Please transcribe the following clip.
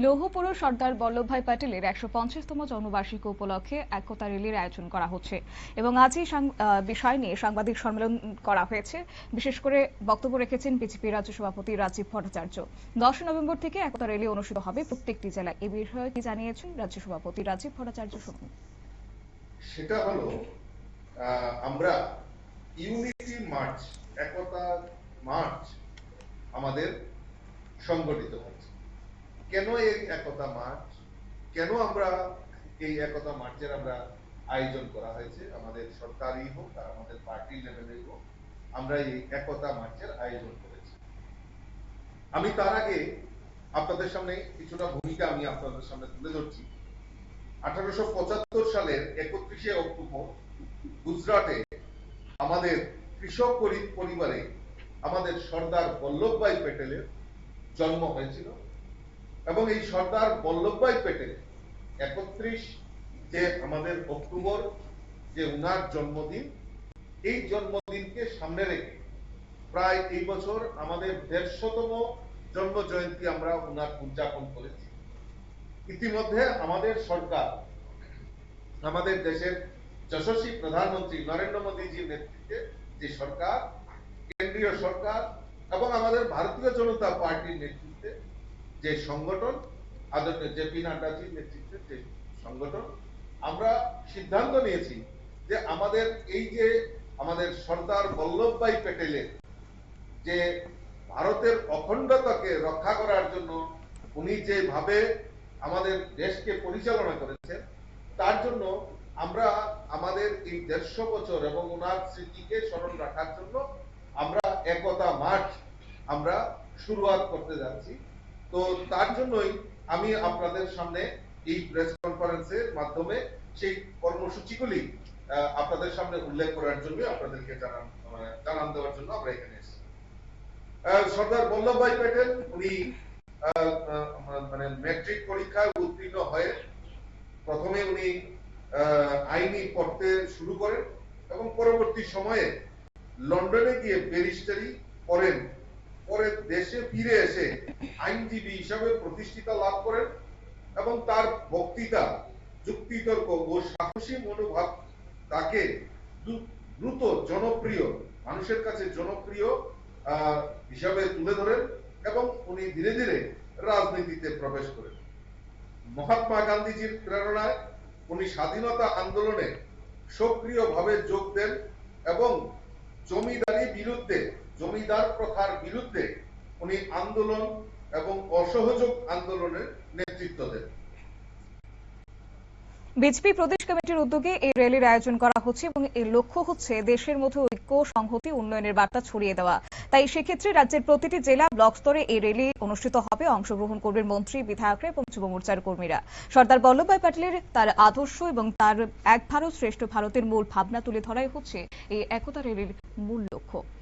লৌহ পুরুষ সর্দার বল্লভভাই প্যাটেলের একশো পঞ্চাশতম জন্মবার্ষিকী উপলক্ষে একতা র্যালির আয়োজন করা হচ্ছে। এবং আজই বিষয় নিয়ে সাংবাদিক সম্মেলন করা হয়েছে। বিশেষ করে বক্তব্য রেখেছেন বিজেপি রাজ্য সভাপতি রাজীব ভট্টাচার্য। দশ নভেম্বর থেকে একতা র্যালি অনুষ্ঠিত হবে প্রত্যেকটি জেলায়। এ বিষয়ে কি জানিয়েছেন রাজ্য সভাপতি রাজীব ভট্টাচার্য শুনুন। সেটা হলো আমরা ইউনিটি মার্চ, একতা মার্চ আমাদের সংগঠিত হয়েছে কেন এই একতা মার্চ কেন আমরা এই একতা মার্চের আমরা আয়োজন করা হয়েছে? আমাদের সরকারি হোক আর আমাদের পার্টি লেভেলেই হোক, আমরা এই একতা মার্চের আয়োজন করেছি। আমি তার আগে আপনাদের সামনে কিছুটা ভূমিকা আমি আপনাদের সামনে তুলে ধরছি। আঠারোশো পঁচাত্তর সালের একত্রিশে অক্টোবর গুজরাটে আমাদের কৃষক পরি- পরিবারে আমাদের সর্দার বল্লভভাই প্যাটেলের জন্ম হয়েছিল। এবং এই সর্দার বল্লভভাই প্যাটেল একত্রিশ যে আমাদের অক্টোবর, যে উনার জন্মদিন, এই জন্মদিনকে সামনে রেখে প্রায় এই বছর আমাদের দেড়শতম জন্ম জয়ন্তী আমরা উনার উদযাপন করেছি। ইতিমধ্যে আমাদের সরকার, আমাদের দেশের যশস্বী প্রধানমন্ত্রী নরেন্দ্র মোদীজির নেতৃত্বে যে সরকার, কেন্দ্রীয় সরকার এবং আমাদের ভারতীয় জনতা পার্টির নেতৃত্বে যে সংগঠন আদরণীয় জেপি নাড্ডাজির নেতৃত্বে যে সংগঠন, আমরা সিদ্ধান্ত নিয়েছি যে আমাদের এই যে আমাদের সর্দার বল্লভভাই প্যাটেলের যে ভারতের অখণ্ডতাকে রক্ষা করার জন্য উনি যেভাবে আমাদের দেশকে পরিচালনা করেছেন, তার জন্য আমরা আমাদের এই দেড়শো বছর এবং ওনার স্মৃতিকে স্মরণ রাখার জন্য আমরা একতা মার্চ আমরা শুরুয়াত করতে যাচ্ছি। তো তার জন্যই আমি আপনাদের সামনে এই প্রেস কনফারেন্সের মাধ্যমে সেই কর্মসূচিগুলি আপনাদের সামনে উল্লেখ করার জন্য আপনাদেরকে জানান মানে জানান দেওয়ার জন্য আমরা এখানে এসেছি। সর্দার বল্লভভাই প্যাটেল, উনি মানে ম্যাট্রিক পরীক্ষায় উত্তীর্ণ হয়ে প্রথমে উনি আইনি পড়তে শুরু করেন এবং পরবর্তী সময়ে লন্ডনে গিয়ে ব্যারিস্টারি পড়েন পরে দেশে ফিরে এসে আইনজীবী হিসাবে প্রতিষ্ঠিতা লাভ করেন এবং তার বক্তৃতা, যুক্তিতর্ক ও সাহসী মনোভাব তাকে দ্রুত জনপ্রিয়, মানুষের কাছে জনপ্রিয় হিসাবে তুলে ধরেন এবং উনি ধীরে ধীরে রাজনীতিতে প্রবেশ করেন। মহাত্মা গান্ধীজির প্রেরণায় উনি স্বাধীনতা আন্দোলনে সক্রিয়ভাবে যোগ দেন এবং জমিদারি বিরুদ্ধে জমিদার প্রথার বিরুদ্ধে উনি আন্দোলন এবং অসহযোগ আন্দোলনের নেতৃত্ব দেন। বিজেপি প্রদেশ কমিটির উদ্যোগে এই র্যালির আয়োজন করা হচ্ছে এবং এর লক্ষ্য হচ্ছে দেশের মধ্যে ঐক্য, সংহতি, উন্নয়নের বার্তা ছড়িয়ে দেওয়া। তাই সেক্ষেত্রে রাজ্যের প্রতিটি জেলা ব্লক স্তরে এই র্যালি অনুষ্ঠিত হবে। অংশগ্রহণ করবেন মন্ত্রী, বিধায়করা এবং যুব মোর্চার কর্মীরা। সর্দার বল্লভভাই প্যাটেলের তার আদর্শ এবং তার এক ভারত শ্রেষ্ঠ ভারতের মূল ভাবনা তুলে ধরাই হচ্ছে এই একতা র্যালির মূল লক্ষ্য।